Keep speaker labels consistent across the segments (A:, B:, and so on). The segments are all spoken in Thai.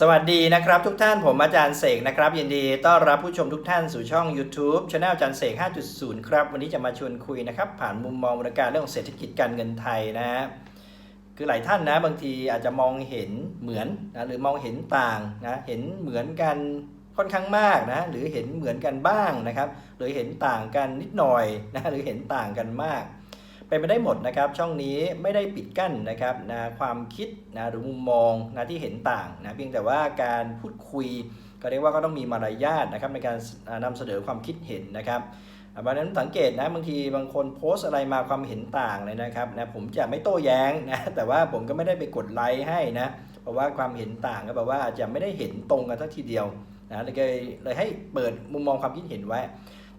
A: สวัสดีนะครับทุกท่านผมอาจารย์เสกนะครับ ยินดีต้อนรับผู้ชมทุกท่านสู่ช่อง YouTube Channel อาจารย์เสก 5.0 ครับ วันนี้จะมาชวนคุยนะครับ ผ่านมุมมองบรรกาศเรื่องเศรษฐกิจการเงินไทยนะฮะคือหลายท่านนะบางทีอาจจะมองเห็นเหมือนนะหรือมองเห็นต่างนะเห็นเหมือนกันค่อนข้างมากนะหรือเห็นเหมือนกันบ้างนะครับ หรือเห็นต่างกันนิดหน่อยนะหรือเห็นต่างกันมาก เป็นไปได้หมดนะครับช่องนี้ไม่ได้ปิดกั้นนะครับนะความคิดนะหรือมุมมองนะที่เห็นต่างนะเพียงแต่ว่าการพูดคุย ก็เรียกว่าก็ต้องมีมารยาทนะครับในการอ่านำเสนอความคิดเห็นนะครับอ่าเพราะนั้นสังเกตนะบางทีบางคนโพสอะไรมาความเห็นต่างเลยนะครับนะผมจะไม่โต้แย้งนะแต่ว่าผมก็ไม่ได้ไปกดไลค์ให้นะเพราะว่าความเห็นต่างก็แปลว่าอาจจะไม่ได้เห็นตรงกันทักทีเดียวนะเลยเลยให้เปิดมุมมองความคิดเห็นไว้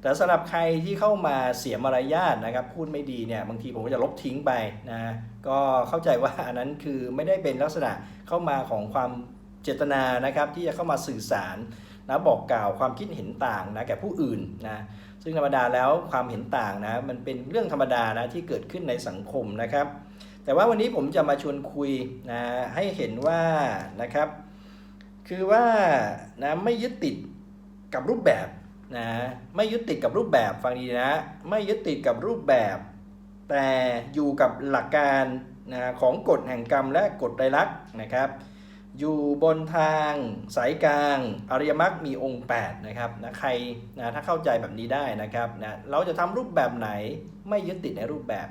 A: แต่สำหรับใครที่เข้ามาเสียมารยาทนะครับ พูดไม่ดีเนี่ยบางทีผมก็จะลบทิ้งไปนะก็เข้าใจว่าอันนั้นคือไม่ได้เป็นลักษณะเข้ามาของความเจตนานะครับที่จะเข้ามาสื่อสารนะบอกกล่าวความคิดเห็นต่างนะแก่ผู้อื่นนะซึ่งธรรมดาแล้วความเห็นต่างนะมันเป็นเรื่องธรรมดานะที่เกิดขึ้นในสังคมนะครับ แต่ว่าวันนี้ผมจะมาชวนคุยนะให้เห็นว่านะครับ คือว่านะไม่ยึดติดกับรูปแบบ นะไม่ยึดติดกับรูปแบบฟังดีนะไม่ยึดติดกับรูปแบบ แต่อยู่กับหลักการนะของกฎแห่งกรรมและกฎไตรลักษณ์นะครับ อยู่บนทางสายกลางอริยมรรคมีองค์ 8 นะครับนะใครนะถ้าเข้าใจแบบนี้ได้นะครับนะเราจะทำรูปแบบไหนไม่ยึดติดในรูปแบบ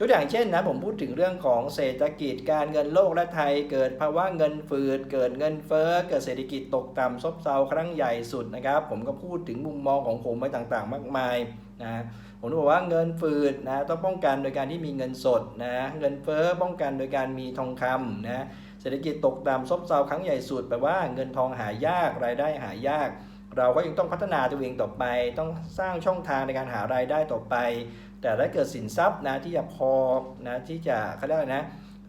A: ยกอย่างเช่นนะผมพูดถึงเรื่องของเศรษฐกิจการเงินโลกและไทย เกิดภาวะเงินฝืด เกิดเงินเฟ้อ เกิดเศรษฐกิจตกต่ำซบเซาครั้งใหญ่สุดนะครับ ผมก็พูดถึงมุมมองของผมไปต่างๆ มากมายนะผมบอกว่าเงินฝืดนะต้องป้องกันโดยการที่มีเงินสดนะเงินเฟ้อป้องกันโดยการมีทองคำนะเศรษฐกิจตกต่ำซบเซาครั้งใหญ่สุดแปลว่าเงินทองหายากรายได้หายาก เราก็ยังต้องพัฒนาตัวเองต่อไป ต้องสร้างช่องทางในการหารายได้ต่อไป แต่ถ้าเกิดสินทรัพย์นะที่จะพอนะที่จะเขาเรียกอะไรนะ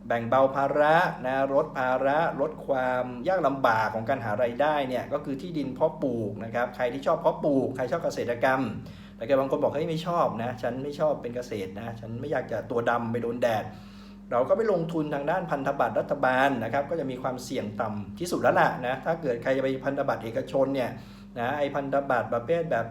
A: แบ่งเบาภาระนะลดภาระลดความยากลำบากของการหารายได้เนี่ยก็คือที่ดินเพาะปลูกนะครับใครที่ชอบเพาะปลูกใครชอบเกษตรกรรมแต่เกิดบางคนบอกเฮ้ยไม่ชอบนะฉันไม่ชอบเป็นเกษตรนะฉันไม่อยากจะตัวดำไปโดนแดด เราก็ไปลงทุนทางด้านพันธบัตรรัฐบาลนะครับก็จะมีความเสี่ยงต่ำที่สุดแล้วล่ะนะถ้าเกิดใครจะไปพันธบัตรเอกชนเนี่ยนะไอพันธบัตรประเภทแบบ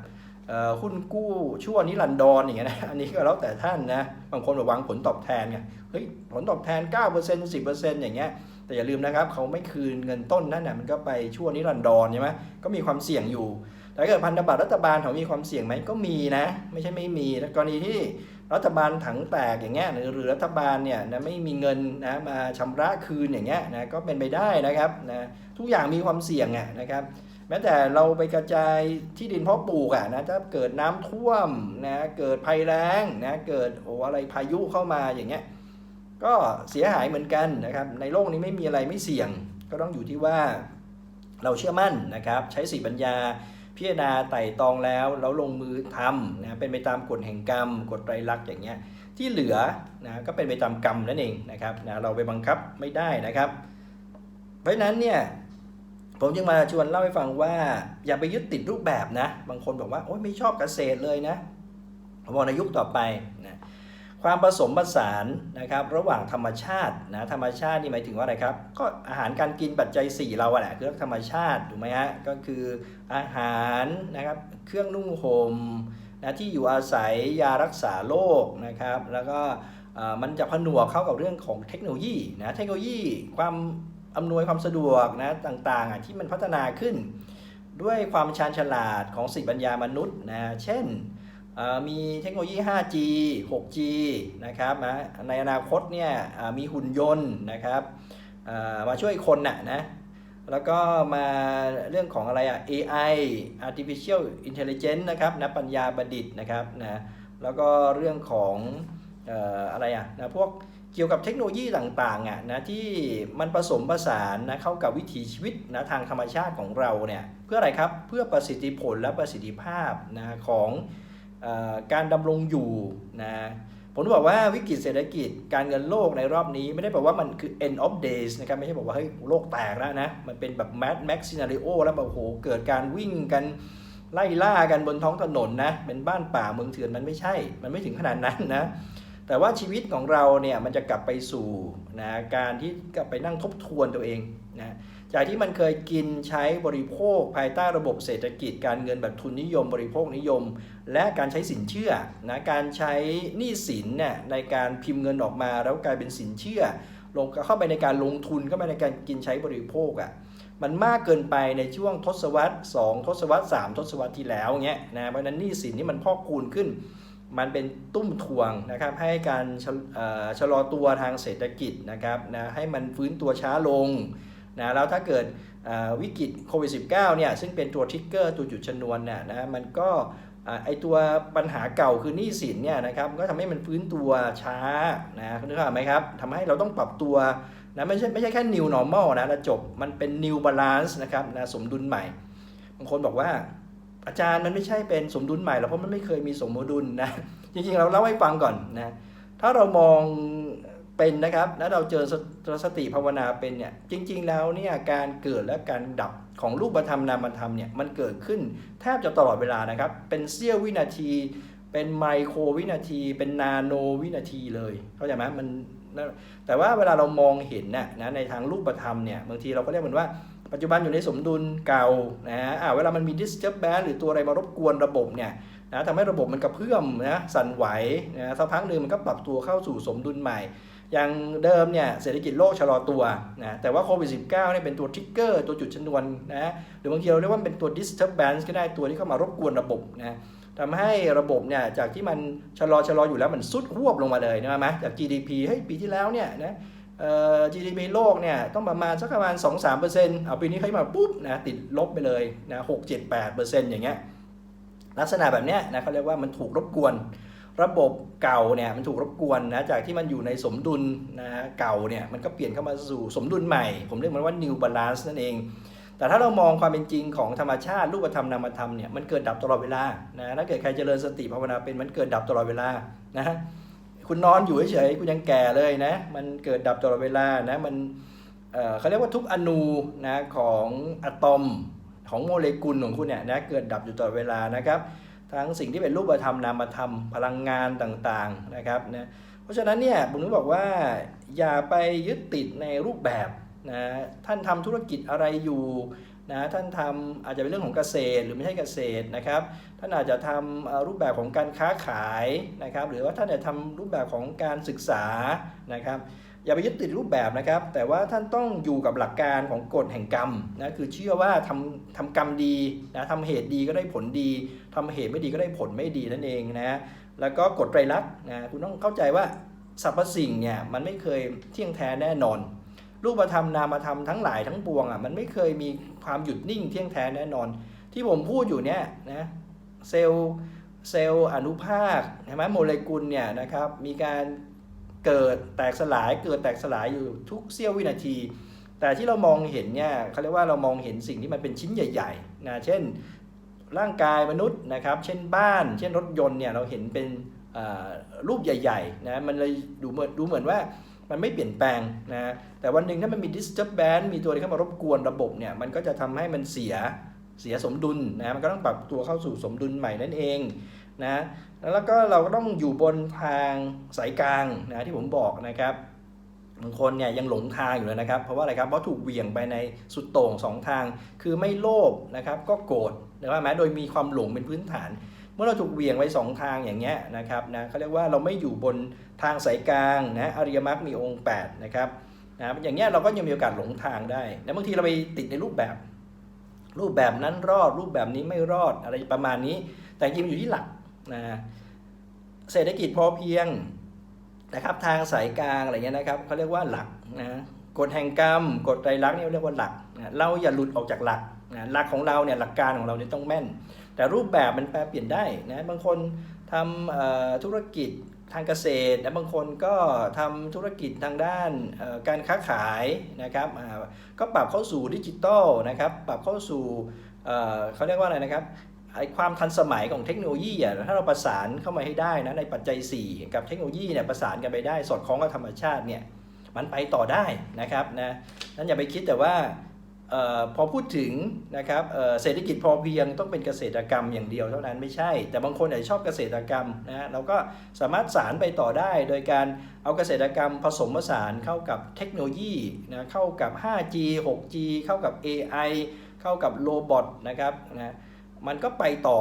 A: หุ้นกู้ชั่วนิรันดรอย่างเงี้ยนะอันนี้ก็แล้วแต่ท่านนะบางคนบอกหวังผลตอบแทนไงเฮ้ยผลตอบแทน 9% 10%อย่างเงี้ยแต่อย่าลืมนะครับเขาไม่คืนเงินต้นนั่นน่ะมันก็ไปชั่วนิรันดรใช่ไหมก็มีความเสี่ยงอยู่ แต่ถ้าเกิดพันธบัตรรัฐบาลเขามีความเสี่ยงไหมก็มีนะ ไม่ใช่ไม่มีกรณีที่รัฐบาลถังแตกอย่างเงี้ยหรือรัฐบาลเนี่ยนะไม่มีเงินนะมาชำระคืนอย่างเงี้ยนะก็เป็นไปได้นะครับนะทุกอย่างมีความเสี่ยงอะนะครับ แม้แต่เราไปกระจายที่ดินเพาะปลูกอะนะถ้าเกิดน้ำท่วมนะเกิดภัยแล้งนะเกิดโอ้อะไรพายุเข้ามาอย่างเงี้ยก็เสียหายเหมือนกันนะครับ ในโลกนี้ไม่มีอะไรไม่เสี่ยง ก็ต้องอยู่ที่ว่าเราเชื่อมั่นนะครับ ใช้สีปัญญาพิจารณาไต่ตองแล้วแล้วลงมือทำนะเป็นไปตามกฎแห่งกรรมกฎไตรลักษณ์อย่างเงี้ยที่เหลือนะก็เป็นไปตามกรรมนั่นเองนะครับนะเราไปบังคับไม่ได้นะครับ เพราะนั้นเนี่ย ผมจึงมาชวนเล่าให้ฟังว่า อย่าไปยึดติดรูปแบบนะ บางคนบอกว่าโอ๊ยไม่ชอบเกษตรเลยนะผมบอกในยุคต่อไปนะความผสมผสานนะครับระหว่างธรรมชาตินะธรรมชาตินี่หมายถึงว่าอะไรครับ ก็อาหารการกินปัจจัย 4 เราอะแหละคือธรรมชาติถูกไหมฮะก็คืออาหารนะครับเครื่องนุ่งห่มนะที่อยู่อาศัยยารักษาโรคนะครับแล้วก็มันจะผนวกเข้ากับเรื่องของเทคโนโลยีนะเทคโนโลยีความ อำนวยความสะดวกนะต่างๆที่มันพัฒนาขึ้น ด้วยความชาญฉลาดของสิ่งปัญญามนุษย์นะเช่นมีเทคโนโลยี 5G 6G นะครับนะในอนาคตเนี่ยมีหุ่นยนต์นะครับมาช่วยคนนะนะ แล้วก็มาเรื่องของอะไรอะ AI artificial intelligence นะครับนะปัญญาประดิษฐ์นะครับนะ แล้วก็เรื่องของอะไรอะนะพวก กี่ยวกับเทคโนโลยีต่างๆอะนะที่มันผสมผสานนะเข้ากับวิถีชีวิตนะทางธรรมชาติของเราเนี่ยเพื่ออะไรครับเพื่อประสิทธิผลและประสิทธิภาพนะของอการดำรงอยู่นะผมบอกว่าวิกฤตเศรษฐกิจการเงินโลกในรอบนี้ไม่ได้แปลว่ามันคือ end of days นะครับไม่ใช่บอกว่าเฮ้ยโลกแตกแล้วนะมันเป็นแบบ mad max scenario แล้วแบบโหเกิดการวิ่งกันไล่ล่ากันบนท้องถนนนะเป็นบ้านป่าเมืองเถื่อนมันไม่ใช่ มันไม่ถึงขนาดนั้นนะ แต่ว่าชีวิตของเราเนี่ยมันจะกลับไปสู่นะการที่กลับไปนั่งทบทวนตัวเองนะจากที่มันเคยกินใช้บริโภค ภายใต้ระบบเศรษฐกิจ การเงินแบบทุนนิยม บริโภคนิยม และการใช้สินเชื่อนะการใช้หนี้สินเนี่ยในการพิมพ์เงินออกมา แล้วกลายเป็นสินเชื่อ ลงเข้าไปในการลงทุนเข้าไปในการกินใช้บริโภคอะ่ะมันมากเกินไปในช่วงทศวรรษ 2 ทศวรรษ 3 ทศวรรษที่แล้วเงี้ยนะเพราะนั้นหนี้สินนี่มันพอกคูณขึ้น มันเป็นตุ้มทวงนะครับให้การชะชะลอตัวทางเศรษฐกิจนะครับนะให้มันฟื้นตัวช้าลงนะแล้วถ้าเกิดวิกฤตโควิด -19 เนี่ยซึ่งเป็นตัวทริกเกอร์ตัวจุดชนวนเนี่ยนะมันก็ไอตัวปัญหาเก่าคือหนี้สินเนี่ยนะครับก็ทำให้มันฟื้นตัวช้านะนึกออกไหมครับทำให้เราต้องปรับตัวนะไม่ใช่ไม่ใช่แค่ new normal นะแล้วจบมันเป็น new balance นะครับนะสมดุลใหม่บางคนบอกว่า อาจารย์มันไม่ใช่เป็นสมดุลใหม่หรอกเพราะมันไม่เคยมีสมดุลนะจริงๆเราเล่าให้ฟังก่อนนะถ้าเรามองเป็นนะครับแล้วเราเจอสติภาวนาเป็นเนี่ยจริง ๆ แล้วเนี่ยการเกิดและการดับของรูปธรรมนามธรรมเนี่ยมันเกิดขึ้นแทบจะตลอดเวลานะครับ เป็นเสี้ยววินาที เป็นไมโครวินาที เป็นนาโนวินาทีเลยเข้าใจไหมมันแต่ว่าเวลาเรามองเห็นน่ะนะในทางรูปธรรมเนี่ยบางทีเราก็เรียกมันว่า ปัจจุบันอยู่ในสมดุลเก่านะฮะอ่าเวลามันมี disturbance หรือตัวอะไรมารบกวนระบบเนี่ยนะทำให้ระบบมันกระเพื่อมนะสั่นไหวนะสักพักหนึ่งมันก็ปรับตัวเข้าสู่สมดุลใหม่ อย่างเดิมเนี่ยเศรษฐกิจโลกชะลอตัวนะแต่ว่าโควิด -19 เนี่ยเป็นตัวทริกเกอร์ตัวจุดชนวนนะหรือบางทีเราเรียกว่าเป็นตัว disturbance ก็ได้ตัวที่เข้ามารบกวนระบบนะทำให้ระบบเนี่ยจากที่มันชะลอชะลออยู่แล้วมันสุดหวบลงมาเลยนะไหมจาก GDP เฮ้ยปีที่แล้วเนี่ยนะ เอ่อ GDP โลกเนี่ยต้องประมาณสักประมาณ 2-3%เอาปีนี้เขามาปุ๊บนะติดลบไปเลยนะ6-7-8%อย่างเงี้ยลักษณะแบบเนี้ยนะเขาเรียกว่ามันถูกรบกวน ระบบเก่าเนี่ยมันถูกรบกวนนะจากที่มันอยู่ในสมดุลนะเก่าเนี่ยมันก็เปลี่ยนเข้ามาสู่สมดุลใหม่ ผมเรียกมันว่า new balance นั่นเอง แต่ถ้าเรามองความเป็นจริงของธรรมชาติรูปธรรมนามธรรมเนี่ยมันเกิดดับตลอดเวลานะถ้าเกิดใครเจริญสติภาวนาเป็นมันเกิดดับตลอดเวลานะ คุณนอนอยู่เฉยๆคุณยังแก่เลยนะ มันเกิดดับตลอดเวลานะมันเเขาเรียกว่าทุกอนูนะของอะตอมของโมเลกุลของคุณเนี่ยนะเกิดดับอยู่ตลอดเวลานะครับทั้งสิ่งที่เป็นรูปธรรมนามธรรมพลังงานต่างๆนะครับนะเพราะฉะนั้นเนี่ยผมถึงบอกว่าอย่าไปยึดติดในรูปแบบ นะท่านทำธุรกิจอะไรอยู่นะท่านทำอาจจะเป็นเรื่องของเกษตรหรือไม่ใช่เกษตรนะครับ ท่านอาจจะทำเอ่อรูปแบบของการค้าขายนะครับ หรือว่าท่านอาจจะทำรูปแบบของการศึกษานะครับอย่าไปยึดติดรูปแบบนะครับ แต่ว่าท่านต้องอยู่กับหลักการของกฎแห่งกรรมนะคือเชื่อว่าทำทำกรรมดีนะทำเหตุดีก็ได้ผลดีทำเหตุไม่ดีก็ได้ผลไม่ดีนั่นเองนะแล้วก็กฎไตรลักษณ์นะคุณต้องเข้าใจว่าสรรพสิ่งเนี่ยมันไม่เคยเที่ยงแท้แน่นอน รูปธรรมนามธรรมทั้งหลายทั้งปวงอะมันไม่เคยมีความหยุดนิ่งเที่ยงแท้แน่นอน ที่ผมพูดอยู่เนี่ยนะเซลล์เซลล์อนุภาคใช่ไหมโมเลกุลเนี่ยนะครับมีการเกิดแตกสลายเกิดแตกสลายอยู่ทุกเสี้ยววินาที แต่ที่เรามองเห็นเนี่ยเขาเรียกว่าเรามองเห็นสิ่งที่มันเป็นชิ้นใหญ่ๆนะเช่นร่างกายมนุษย์นะครับ เช่นบ้าน เช่นรถยนต์เนี่ยเราเห็นเป็นอ่ารูปใหญ่ๆนะมันเลยดูเหมือนดูเหมือนว่า มันไม่เปลี่ยนแปลงนะแต่วันหนึ่งถ้ามันมี disturbance มีตัวที่เข้ามารบกวนระบบเนี่ยมันก็จะทำให้มันเสียเสียสมดุลนะมันก็ต้องปรับตัวเข้าสู่สมดุลใหม่นั่นเองนะแล้วก็เราก็ต้องอยู่บนทางสายกลางนะที่ผมบอกนะครับบางคนเนี่ยยังหลงทางอยู่เลยนะครับ เพราะว่าอะไรครับเพราะถูกเหวี่ยงไปในสุดโต่งสองทาง คือไม่โลภนะครับก็โกรธนะครับแม้โดยมีความหลงเป็นพื้นฐาน มื่อเราถูกเวียงไว้สองทางอย่างเงี้ยนะครับนะเขาเรียกว่าเราไม่อยู่บนทางสายกลางนะอริยมรรคมีองค์8นะครับนะอย่างเงี้ยเราก็ยังมีโอกาสหลงทางได้แล้วบางทีเราไปติดในรูปแบบ รูปแบบนั้นรอดรูปแบบนี้ไม่รอดอะไรประมาณนี้ แต่จริงอยู่ที่หลักนะเศรษฐกิจพอเพียงนะครับทางสายกลางอะไรเงี้ยนะครับเขาเรียกว่าหลักนะกฎแห่งกรรมกฎไตรลักษณ์นี่เรียกว่าหลักนะเราอย่าหลุดออกจากหลักนะหลักของเราเนี่ยหลักการของเราเนี่ยต้องแม่น แต่รูปแบบมันแปลเปลี่ยนได้นะบางคนทำธุรกิจทางเกษตรและบางคนก็ทำธุรกิจทางด้านการค้าขายนะครับก็ปรับเข้าสู่ดิจิตอลนะครับปรับเข้าสู่เขาเรียกว่าอะไรนะครับไอความทันสมัยของเทคโนโลยีอะถ้าเราประสานเข้ามาให้ได้นะในปัจจัย 4 กับเทคโนโลยีเนี่ยประสานกันไปได้ สอดคล้องกับธรรมชาติเนี่ยมันไปต่อได้นะครับนะนั้นอย่าไปคิดแต่ว่า ออพอพูดถึงนะครับเเศรษฐกิจพอเพียงต้องเป็นเกษตรกรรมอย่างเดียวเท่านั้นไม่ใช่ แต่บางคนอาจจะชอบเกษตรกรรมนะเราก็สามารถสารไปต่อได้ โดยการเอาเกษตรกรรมผสมผสานเข้ากับเทคโนโลยีนะเข้ากับ 5G 6G เข้ากับ AI เข้ากับโรบอทนะครับนะมันก็ไปต่อ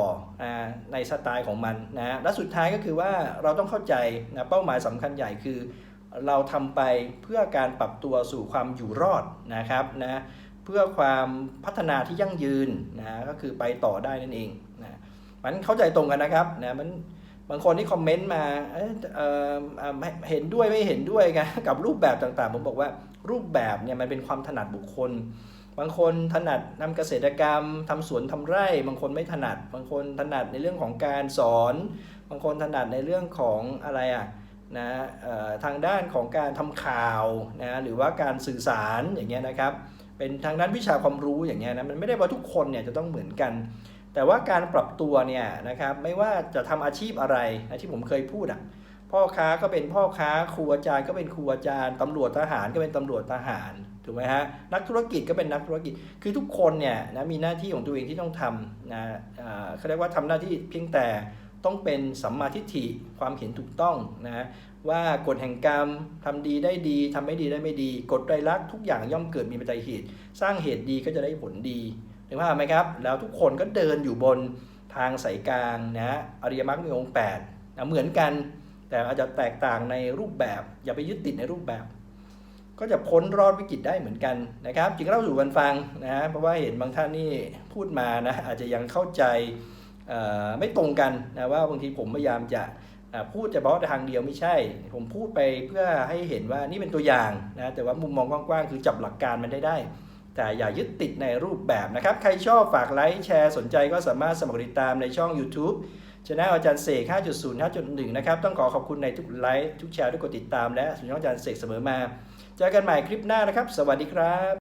A: ในสไตล์ของมันนะฮะและสุดท้ายก็คือว่าเราต้องเข้าใจนะเป้าหมายสำคัญใหญ่คือ เราทำไปเพื่อการปรับตัวสู่ความอยู่รอดนะครับนะ เพื่อความพัฒนาที่ยั่งยืนนะก็คือไปต่อได้นั่นเองนะมันเข้าใจตรงกันนะครับนะมันบางคนที่คอมเมนต์มาเอ้ยเอ่อเเห็นด้วยไม่เห็นด้วยกันกับรูปแบบต่างๆ ผมบอกว่ารูปแบบเนี่ยมันเป็นความถนัดบุคคล บางคนถนัดทำเกษตรกรรมทำสวนทำไร่ บางคนไม่ถนัด บางคนถนัดในเรื่องของการสอน บางคนถนัดในเรื่องของอะไรอะนะเอ่อทางด้านของการทำข่าวนะหรือว่าการสื่อสารอย่างเงี้ยนะครับ เป็นทางด้านวิชาความรู้อย่างเงี้ยนะมันไม่ได้ว่าทุกคนเนี่ยจะต้องเหมือนกัน แต่ว่าการปรับตัวเนี่ยนะครับไม่ว่าจะทำอาชีพอะไรนะที่ผมเคยพูดอะพ่อค้าก็เป็นพ่อค้าครูอาจารย์ก็เป็นครูอาจารย์ตำรวจทหารก็เป็นตำรวจทหารถูกไหมฮะนักธุรกิจก็เป็นนักธุรกิจคือทุกคนเนี่ยนะมีหน้าที่ของตัวเองที่ต้องทำนะอ่าเขาเรียกว่าทำหน้าที่เพียงแต่ต้องเป็นสัมมาทิฏฐิความเห็นถูกต้องนะ ว่ากฎแห่งกรรมทำดีได้ดีทำไม่ดีได้ไม่ดีกฎไตรลักษณ์ทุกอย่างย่อมเกิดมีปัจจัยเหตุ สร้างเหตุดีก็จะได้ผลดีถึงว่าพไหมครับ แล้วทุกคนก็เดินอยู่บนทางสายกลางนะอริยมรรคมีองค์8นะเหมือนกัน แต่อาจจะแตกต่างในรูปแบบ อย่าไปยึดติดในรูปแบบ ก็จะพ้นรอดวิกฤตได้เหมือนกันนะครับจึงเล่าสู่กันฟังนะเพราะว่าเห็นบางท่านนี่พูดมานะอาจจะยังเข้าใจไม่ตรงกันนะว่าบางทีผมพยายามจะ พูดเฉพาะทางเดียวไม่ใช่ ผมพูดไปเพื่อให้เห็นว่านี่เป็นตัวอย่างนะแต่ว่ามุมมองกว้างๆ คือจับหลักการมันได้ได้ แต่อย่ายึดติดในรูปแบบนะครับ ใครชอบฝากไลค์แชร์สนใจก็สามารถสมัครติดตามในช่อง YouTube ช anel อาจารย์เสก 5.0 5.1 นะครับ ต้องขอขอบคุณในทุกไลค์ทุกแชร์ทุกกดติดตามและสุนทรอาจารย์เสกเสมอมา เจอกันใหม่คลิปหน้านะครับ สวัสดีครับ